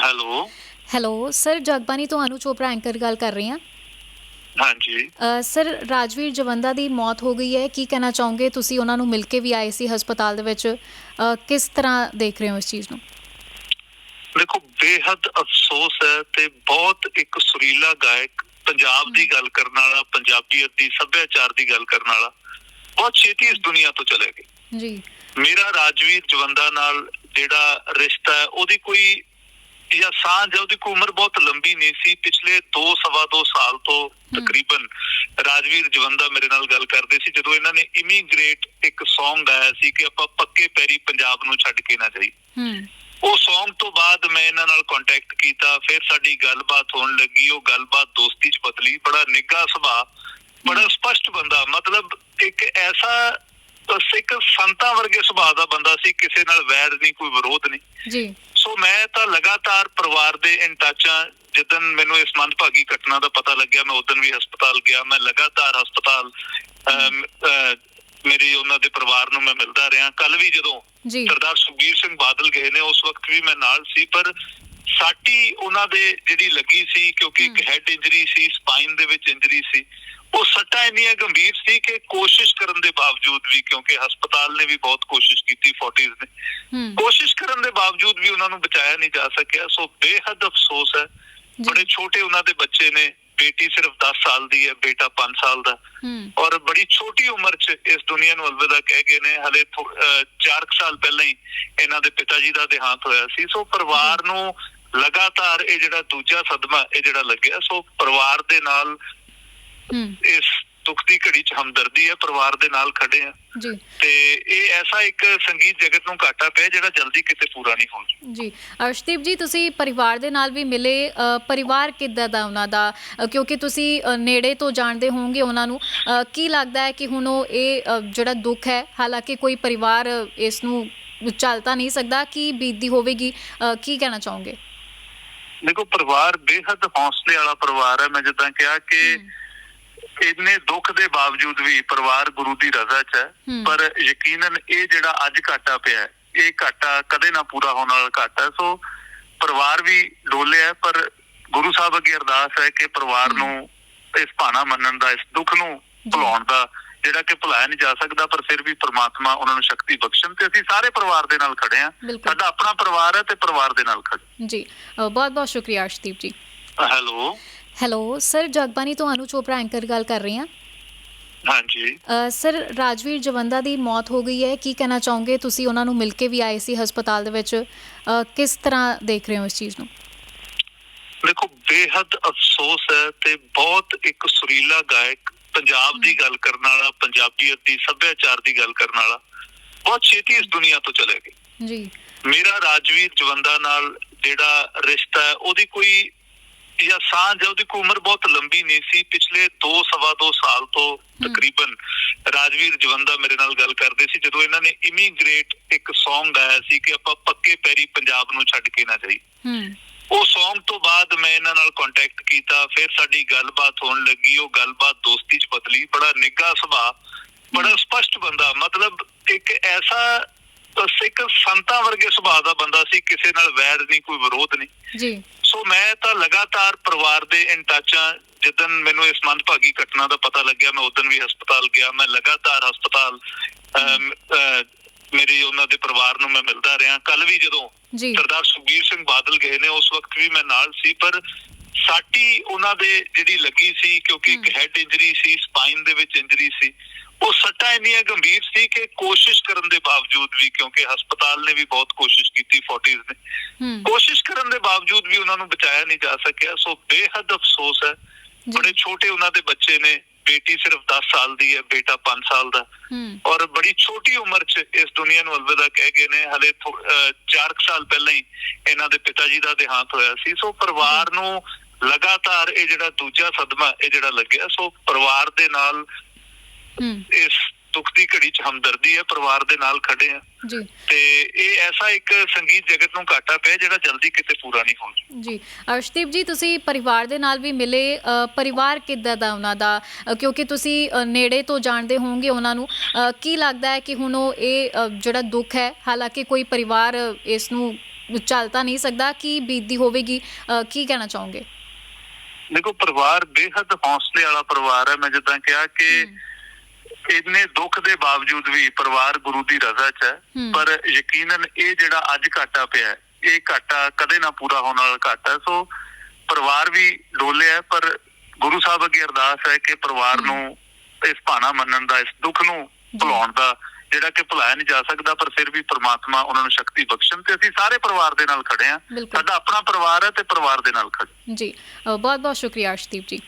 Hello. Hello sir Jagbani ਤੋਂ Anu Chopra anchor ਗੱਲ ਕਰ ਰਹੀ ਹਾਂ। ਹਾਂਜੀ। ਅ, ਸਰ ਰਾਜਵੀਰ ਜਵੰਦਾ ਦੀ ਮੌਤ ਹੋ ਗਈ ਹੈ। ਕੀ ਕਹਿਣਾ ਚਾਹੋਗੇ? ਤੁਸੀਂ ਉਹਨਾਂ ਨੂੰ ਮਿਲ ਕੇ ਵੀ ਆਏ ਸੀ ਹਸਪਤਾਲ ਦੇ ਵਿੱਚ। ਅ, ਕਿਸ ਤਰ੍ਹਾਂ ਦੇਖ ਰਹੇ ਹੋ ਇਸ ਚੀਜ਼ ਨੂੰ? ਦੇਖੋ ਬੇਹੱਦ ਅਫਸੋਸ ਹੈ ਤੇ ਬਹੁਤ ਇੱਕ ਸੁਰੀਲਾ ਗਾਇਕ ਪੰਜਾਬ ਦੀ ਗੱਲ ਕਰਨ ਵਾਲਾ ਪੰਜਾਬੀਅਤ ਦੀ ਸੱਭਿਆਚਾਰ ਦੀ ਗੱਲ ਕਰਨ ਵਾਲਾ ਬਹੁਤ ਛੇਤੀ ਇਸ ਦੁਨੀਆ ਤੋਂ ਚਲੇ ਗਏ। ਜੀ। ਮੇਰਾ ਰਾਜਵੀਰ ਜਵੰਦਾ ਨਾਲ ਜਿਹੜਾ ਰਿਸ਼ਤਾ ਹੈ ਉਹਦੀ ਕੋਈ ਜਾਂ ਸਾਂਝ ਉਹਦੀ ਉਮਰ ਬਹੁਤ ਲੰਬੀ ਨਹੀਂ ਸੀ ਪਿਛਲੇ 2 ਸਵਾ 2 ਸਾਲ ਤੋਂ ਤਕਰੀਬਨ ਰਾਜਵੀਰ ਜਵੰਦਾ ਮੇਰੇ ਨਾਲ ਗੱਲ ਕਰਦੇ ਸੀ ਜਦੋਂ ਇਹਨਾਂ ਨੇ ਇਮੀਗ੍ਰੇਟ ਇੱਕ Song ਗਾਇਆ ਸੀ ਕਿ ਆਪਾਂ ਪੱਕੇ ਪੈਰੀ ਪੰਜਾਬ ਨੂੰ ਛੱਡ ਕੇ ਨਾ ਜਾਈ ਹੂੰ। ਉਹ Song ਤੋਂ ਬਾਅਦ ਮੈਂ ਇਹਨਾਂ ਨਾਲ ਕੰਟੈਕਟ ਕੀਤਾ ਫਿਰ ਸਾਡੀ ਗੱਲਬਾਤ ਹੋਣ ਲੱਗੀ ਉਹ ਗੱਲਬਾਤ ਦੋਸਤੀ ਚ ਬਦਲੀ ਬੜਾ ਨਿੱਘਾ ਸੁਭਾਅ ਬੜਾ ਸਪਸ਼ਟ ਬੰਦਾ ਮਤਲਬ ਇੱਕ ਐਸਾ ਇੱਕ ਸੰਤਾਂ ਵਰਗੇ ਸੁਭਾਅ ਦਾ ਬੰਦਾ ਸੀ ਕਿਸੇ ਨਾਲ ਵੈਰ ਨਹੀਂ ਕੋਈ ਵਿਰੋਧ ਨਹੀਂ। ਜੀ। ਸੋ ਮੈਂ ਤਾਂ ਲਗਾਤਾਰ ਪਰਿਵਾਰ ਦੇ ਇਨ ਟੱਚਾਂ ਜਿੱਦਨ ਮੈਨੂੰ ਇਸ ਮੰਦਭਾਗੀ ਘਟਨਾ ਦਾ ਪਤਾ ਲੱਗਿਆ ਮੈਂ ਉਦੋਂ ਵੀ ਹਸਪਤਾਲ ਗਿਆ। ਮੈਂ ਲਗਾਤਾਰ ਹਸਪਤਾਲ ਮੇਰੀ ਉਹਨਾਂ ਦੇ ਪਰਿਵਾਰ ਨੂੰ ਮੈਂ ਮਿਲਦਾ ਰਿਹਾ। ਕੱਲ ਵੀ ਜਦੋਂ ਸਰਦਾਰ ਸੁਖਬੀਰ ਸਿੰਘ ਬਾਦਲ ਗਏ ਨੇ ਉਸ ਵਕਤ ਵੀ ਮੈਂ ਨਾਲ ਸੀ। ਪਰ ਸਾਟੀ ਉਹਨਾਂ ਦੇ ਜਿਹੜੀ ਲੱਗੀ ਸੀ ਕਿਉਂਕਿ ਇੱਕ। ਹੈਡ ਇੰਜਰੀ ਸੀ ਸਪਾਈਨ ਦੇ ਵਿੱਚ ਇੰਜਰੀ ਸੀ। ਉਹ ਸੱਟਾਂ ਇੰਨੀਆਂ ਗੰਭੀਰ ਸੀ ਕਿ ਕੋਸ਼ਿਸ਼ ਕਰਨ ਦੇ ਬਾਵਜੂਦ ਵੀ ਕਿਉਂਕਿ ਹਸਪਤਾਲ ਨੇ ਵੀ ਬਹੁਤ ਕੋਸ਼ਿਸ਼ ਕੀਤੀ ਫੋਰਟਿਸ ਨੇ ਹੂੰ। ਕੋਸ਼ਿਸ਼ ਕਰਨ ਦੇ ਬਾਵਜੂਦ ਵੀ ਉਹਨਾਂ ਨੂੰ ਬਚਾਇਆ ਨਹੀਂ ਜਾ ਸਕਿਆ। ਸੋ ਬੇਹੱਦ ਅਫਸੋਸ ਹੈ। ਬੜੇ ਛੋਟੇ ਉਹਨਾਂ ਦੇ ਬੱਚੇ ਨੇ। ਬੇਟੀ ਸਿਰਫ 10 ਸਾਲ ਦੀ ਹੈ ਬੇਟਾ 5 ਸਾਲ ਦਾ। ਔਰ ਬੜੀ ਛੋਟੀ ਉਮਰ 'ਚ ਇਸ ਦੁਨੀਆ ਨੂੰ ਅਲਵਿਦਾ ਕਹਿ ਗਏ ਨੇ। ਹਲੇ 4 ਸਾਲ ਪਹਿਲਾਂ ਹੀ ਇਹਨਾਂ ਦੇ ਪਿਤਾ ਜੀ ਦਾ ਦੇਹਾਂਤ ਹੋਇਆ ਸੀ। ਸੋ ਪਰਿਵਾਰ ਨੂੰ ਲਗਾਤਾਰ ਇਹ ਜਿਹੜਾ ਦੂਜਾ ਸਦਮਾ ਇਹ ਜਿਹੜਾ ਲੱਗਿਆ ਸੋ ਪਰਿਵਾਰ ਦੇ ਨਾਲ ਇਸ ਦੁੱਖ ਦੀ ਘੜੀ 'ਚ ਹਮਦਰਦੀ ਹੈ ਪਰਿਵਾਰ ਦੇ ਨਾਲ ਖੜੇ ਆ ਜੀ। ਤੇ ਇਹ ਐਸਾ ਇੱਕ ਸੰਗੀਤ ਜਗਤ ਨੂੰ ਘਾਟਾ ਪਿਆ ਜਿਹੜਾ ਜਲਦੀ ਕਿਤੇ ਪੂਰਾ ਨਹੀਂ ਹੋਣਾ। ਜੀ। ਅਰਸ਼ਦੀਪ ਜੀ ਤੁਸੀਂ ਪਰਿਵਾਰ ਦੇ ਨਾਲ ਵੀ ਮਿਲੇ। ਪਰਿਵਾਰ ਕਿੱਦਾਂ ਦਾ ਉਹਨਾਂ ਦਾ? ਕਿਉਂਕਿ ਤੁਸੀਂ ਨੇੜੇ ਤੋਂ ਜਾਣਦੇ ਹੋਵੋਗੇ ਉਹਨਾਂ ਨੂੰ। ਕੀ ਲੱਗਦਾ ਹੈ ਕਿ ਹੁਣ ਉਹ ਇਹ ਜਿਹੜਾ ਦੁੱਖ ਹੈ ਹਾਲਾਂਕਿ ਕੋਈ ਪਰਿਵਾਰ ਇਸ ਨੂੰ ਚੱਲਤਾ ਨਹੀਂ ਸਕਦਾ ਕੀ ਬੀਤਦੀ ਹੋਵੇਗੀ? ਕੀ ਕਹਿਣਾ ਚਾਹੋਗੇ? ਦੇਖੋ ਪਰਿਵਾਰ ਬੇਹੱਦ ਹੌਸਲੇ ਵਾਲਾ ਪਰਿਵਾਰ ਹੈ। ਮੈਂ ਜਿੱਦਾਂ ਕਿਹਾ ਕਿ ਇੰਨੇ ਦੁੱਖ ਦੇ ਬਾਵਜੂਦ ਵੀ ਪਰਿਵਾਰ ਗੁਰੂ ਦੀ ਰਜ਼ਾ 'ਚ ਹੈ। ਪਰ ਯਕੀਨਨ ਇਹ ਜਿਹੜਾ ਅੱਜ ਘਾਟਾ ਪਿਆ ਹੈ, ਇਹ ਘਾਟਾ ਕਦੇ ਨਾ ਪੂਰਾ ਹੋਣ ਵਾਲਾ ਘਾਟਾ। ਸੋ ਪਰਿਵਾਰ ਵੀ ਡੋਲਿਆ ਪਰ ਗੁਰੂ ਸਾਹਿਬ ਅੱਗੇ ਅਰਦਾਸ ਹੈ ਕਿ ਪਰਿਵਾਰ। ਨੂੰ ਇਸ ਭਾਣਾ ਮੰਨਣ ਦਾ ਇਸ ਦੁੱਖ ਨੂੰ ਭੁਲਾਉਣ ਦਾ ਜਿਹੜਾ ਕਿ ਭੁਲਾਇਆ ਨਹੀਂ ਜਾ ਸਕਦਾ ਪਰ ਫਿਰ ਵੀ ਪ੍ਰਮਾਤਮਾ ਉਹਨਾਂ ਨੂੰ ਸ਼ਕਤੀ ਬਖਸ਼ਣ ਤੇ ਅਸੀਂ ਸਾਰੇ ਪਰਿਵਾਰ ਦੇ ਨਾਲ ਖੜੇ ਬਿਲਕੁਲ ਸਾਡਾ ਆਪਣਾ ਪਰਿਵਾਰ ਹੈ ਤੇ ਪਰਿਵਾਰ ਦੇ ਨਾਲ ਖੜੇ ਜੀ ਬਹੁਤ ਬਹੁਤ ਸ਼ੁਕਰੀਆ ਅਰਸ਼ਦੀਪ ਜੀ ਹੈਲੋ ਹੈਲੋ ਸਰ ਜਗਬਾਨੀ ਤੋਂ ਅਨੂ ਚੋਪੜਾ ਐਂਕਰ ਗੱਲ ਕਰ ਰਹੀ ਹਾਂ। ਹਾਂਜੀ। ਅ, ਸਰ ਰਾਜਵੀਰ ਜਵੰਦਾ ਦੀ ਮੌਤ ਹੋ ਗਈ ਹੈ। ਕੀ ਕਹਿਣਾ ਚਾਹੋਗੇ? ਤੁਸੀਂ ਉਹਨਾਂ ਨੂੰ ਮਿਲ ਕੇ ਵੀ ਆਏ ਸੀ ਹਸਪਤਾਲ ਦੇ ਵਿੱਚ। ਅ, ਕਿਸ ਤਰ੍ਹਾਂ ਦੇਖ ਰਹੇ ਹੋ ਇਸ ਚੀਜ਼ ਨੂੰ? ਦੇਖੋ ਬੇਹੱਦ ਅਫਸੋਸ ਹੈ ਤੇ ਬਹੁਤ ਇੱਕ ਸੁਰੀਲਾ ਗਾਇਕ ਪੰਜਾਬ ਦੀ ਗੱਲ ਕਰਨ ਵਾਲਾ ਪੰਜਾਬੀਅਤ ਦੀ ਸੱਭਿਆਚਾਰ ਦੀ ਗੱਲ ਕਰਨ ਵਾਲਾ ਬਹੁਤ ਛੇਤੀ ਇਸ ਦੁਨੀਆ ਤੋਂ ਚਲੇ ਗਏ। ਜੀ। ਮੇਰਾ ਰਾਜਵੀਰ ਜਵੰਦਾ ਨਾਲ ਜਿਹੜਾ ਰਿਸ਼ਤਾ ਹੈ ਉਹਦੀ ਕੋਈ ਜਾਂ ਸਾਂਝ ਹੈ ਉਹਦੀ ਉਮਰ ਬਹੁਤ ਲੰਬੀ ਨਹੀਂ ਸੀ ਪਿਛਲੇ 2 ਸਵਾ 2 ਸਾਲ ਤੋਂ ਤਕਰੀਬਨ ਰਾਜਵੀਰ ਜਵੰਦਾ ਮੇਰੇ ਨਾਲ ਗੱਲ ਕਰਦੇ ਸੀ ਜਦੋਂ ਇਹਨਾਂ ਨੇ ਇਮੀਗ੍ਰੇਟ ਇੱਕ Song ਗਾਇਆ ਸੀ ਕਿ ਆਪਾਂ ਪੱਕੇ ਪੈਰੀ ਪੰਜਾਬ ਨੂੰ ਛੱਡ ਕੇ ਨਾ ਜਾਈ ਉਹ Song ਤੋਂ ਬਾਅਦ ਮੈਂ ਇਹਨਾਂ ਨਾਲ ਕੰਟੈਕਟ ਕੀਤਾ ਫਿਰ ਸਾਡੀ ਗੱਲਬਾਤ ਹੋਣ ਲੱਗੀ ਉਹ ਗੱਲਬਾਤ ਦੋਸਤੀ 'ਚ ਬਦਲੀ ਬੜਾ ਨਿੱਘਾ ਸੁਭਾਅ ਬੜਾ ਸਪਸ਼ਟ ਬੰਦਾ ਮਤਲਬ ਇੱਕ ਐਸਾ ਇੱਕ ਸੰਤਾਂ ਵਰਗੇ ਸੁਭਾਅ ਦਾ ਬੰਦਾ ਸੀ ਕਿਸੇ ਨਾਲ ਵੈਰ ਨਹੀਂ ਕੋਈ ਵਿਰੋਧ ਨਹੀਂ। ਜੀ। ਸੋ ਮੈਂ ਤਾਂ ਲਗਾਤਾਰ ਪਰਿਵਾਰ ਦੇ ਇਨ ਟੱਚਾਂ ਜਿੱਦਨ ਮੈਨੂੰ ਇਸ ਮੰਦਭਾਗੀ ਘਟਨਾ ਦਾ ਪਤਾ ਲੱਗਿਆ ਮੈਂ ਉਦੋਂ ਵੀ ਹਸਪਤਾਲ ਗਿਆ। ਮੈਂ ਲਗਾਤਾਰ ਹਸਪਤਾਲ ਮੇਰੀ ਉਹਨਾਂ ਦੇ ਪਰਿਵਾਰ ਨੂੰ ਮੈਂ ਮਿਲਦਾ ਰਿਹਾ। ਕੱਲ ਵੀ ਜਦੋਂ ਸਰਦਾਰ ਸੁਖਬੀਰ ਸਿੰਘ ਬਾਦਲ ਗਏ ਨੇ ਉਸ ਵਕਤ ਵੀ ਮੈਂ ਨਾਲ ਸੀ ਪਰ ਸਾਟੀ ਉਹਨਾਂ ਦੇ ਜਿਹੜੀ ਲੱਗੀ ਸੀ ਕਿਉਂਕਿ ਇੱਕ। ਹੈਡ ਇੰਜਰੀ ਸੀ ਸਪਾਈਨ ਦੇ ਵਿੱਚ ਇੰਜਰੀ ਸੀ ਉਹ ਸੱਟਾਂ ਇੰਨੀਆਂ ਗੰਭੀਰ ਸੀ ਕਿ ਕੋਸ਼ਿਸ਼ ਕਰਨ ਦੇ ਬਾਵਜੂਦ ਵੀ ਕਿਉਂਕਿ ਹਸਪਤਾਲ ਨੇ ਵੀ ਬਹੁਤ ਕੋਸ਼ਿਸ਼ ਕੀਤੀ ਫੋਰਟਿਸ ਨੇ ਹੂੰ। ਕੋਸ਼ਿਸ਼ ਕਰਨ ਦੇ ਬਾਵਜੂਦ ਵੀ ਉਹਨਾਂ ਨੂੰ ਬਚਾਇਆ ਨਹੀਂ ਜਾ ਸਕਿਆ। ਸੋ ਬੇਹੱਦ ਅਫਸੋਸ ਹੈ। ਬੜੇ ਛੋਟੇ ਉਹਨਾਂ ਦੇ ਬੱਚੇ ਨੇ। ਬੇਟੀ ਸਿਰਫ 10 ਸਾਲ ਦੀ ਹੈ ਬੇਟਾ 5 ਸਾਲ ਦਾ। ਔਰ ਬੜੀ ਛੋਟੀ ਉਮਰ 'ਚ ਇਸ ਦੁਨੀਆ ਨੂੰ ਅਲਵਿਦਾ ਕਹਿ ਗਏ ਨੇ। ਹਲੇ 4 ਸਾਲ ਪਹਿਲਾਂ ਹੀ ਇਹਨਾਂ ਦੇ ਪਿਤਾ ਜੀ ਦਾ ਦੇਹਾਂਤ ਹੋਇਆ ਸੀ। ਸੋ ਪਰਿਵਾਰ ਨੂੰ ਲਗਾਤਾਰ ਇਹ ਜਿਹੜਾ ਦੂਜਾ ਸਦਮਾ ਇਹ ਜਿਹੜਾ ਲੱਗਿਆ ਸੋ ਪਰਿਵਾਰ ਦੇ ਨਾਲ ਇਸ ਦੁੱਖ ਦੀ ਘੜੀ 'ਚ ਹਮਦਰਦੀ ਹੈ ਪਰਿਵਾਰ ਦੇ ਨਾਲ ਖੜੇ ਆ ਜੀ। ਤੇ ਇਹ ਐਸਾ ਇੱਕ ਸੰਗੀਤ ਜਗਤ ਨੂੰ ਘਾਟਾ ਪਿਆ ਜਿਹੜਾ ਜਲਦੀ ਕਿਤੇ ਪੂਰਾ ਨਹੀਂ ਹੋਣਾ ਜੀ। ਅਰਸ਼ਦੀਪ ਜੀ ਤੁਸੀਂ ਪਰਿਵਾਰ ਦੇ ਨਾਲ ਵੀ ਮਿਲੇ ਪਰਿਵਾਰ ਕਿੱਦਾਂ ਦਾ ਉਹਨਾਂ ਦਾ? ਕਿਉਂਕਿ ਤੁਸੀਂ ਨੇੜੇ ਤੋਂ ਜਾਣਦੇ ਹੋਵੋਗੇ ਉਹਨਾਂ ਨੂੰ। ਕੀ ਲੱਗਦਾ ਹੈ ਕਿ ਹੁਣ ਉਹ ਇਹ ਜਿਹੜਾ ਦੁੱਖ ਹੈ ਹਾਲਾਂਕਿ ਕੋਈ ਪਰਿਵਾਰ ਇਸ ਨੂੰ ਚੱਲ ਤਾਂ ਨਹੀਂ ਸਕਦਾ ਕੀ ਬੀਤਦੀ ਹੋਵੇਗੀ? ਕੀ ਕਹਿਣਾ ਚਾਹੋਗੇ? ਦੇਖੋ ਪਰਿਵਾਰ ਬੇਹੱਦ ਹੌਸਲੇ ਵਾਲਾ ਪਰਿਵਾਰ ਹੈ ਮੈਂ ਜਿੱਦਾਂ ਕਿਹਾ ਕਿ ਇੰਨੇ ਦੁੱਖ ਦੇ ਬਾਵਜੂਦ ਵੀ ਪਰਿਵਾਰ ਗੁਰੂ ਦੀ ਰਜ਼ਾ 'ਚ ਹੈ। ਪਰ ਯਕੀਨਨ ਇਹ ਜਿਹੜਾ ਅੱਜ ਘਾਟਾ ਪਿਆ ਹੈ, ਇਹ ਘਾਟਾ ਕਦੇ ਨਾ ਪੂਰਾ ਹੋਣ ਵਾਲਾ ਘਾਟਾ। ਸੋ ਪਰਿਵਾਰ ਵੀ ਡੋਲਿਆ ਪਰ ਗੁਰੂ ਸਾਹਿਬ ਅੱਗੇ ਅਰਦਾਸ ਹੈ ਕਿ ਪਰਿਵਾਰ ਨੂੰ ਇਸ ਭਾਣਾ ਮੰਨਣ ਦਾ ਇਸ ਦੁੱਖ ਨੂੰ ਭੁਲਾਉਣ ਦਾ ਜਿਹੜਾ ਕਿ ਭੁਲਾਇਆ ਨਹੀਂ ਜਾ ਸਕਦਾ ਪਰ ਫਿਰ ਵੀ ਪ੍ਰਮਾਤਮਾ ਉਹਨਾਂ ਨੂੰ ਸ਼ਕਤੀ ਬਖਸ਼ਣ ਤੇ ਅਸੀਂ ਸਾਰੇ ਪਰਿਵਾਰ ਦੇ ਨਾਲ ਖੜੇ ਹਾਂ ਬਿਲਕੁਲ। ਸਾਡਾ ਆਪਣਾ ਪਰਿਵਾਰ ਹੈ ਤੇ ਪਰਿਵਾਰ ਦੇ ਨਾਲ ਖੜੇ ਜੀ ਬਹੁਤ ਬਹੁਤ ਸ਼ੁਕਰੀਆ ਅਰਸ਼ਦੀਪ ਜੀ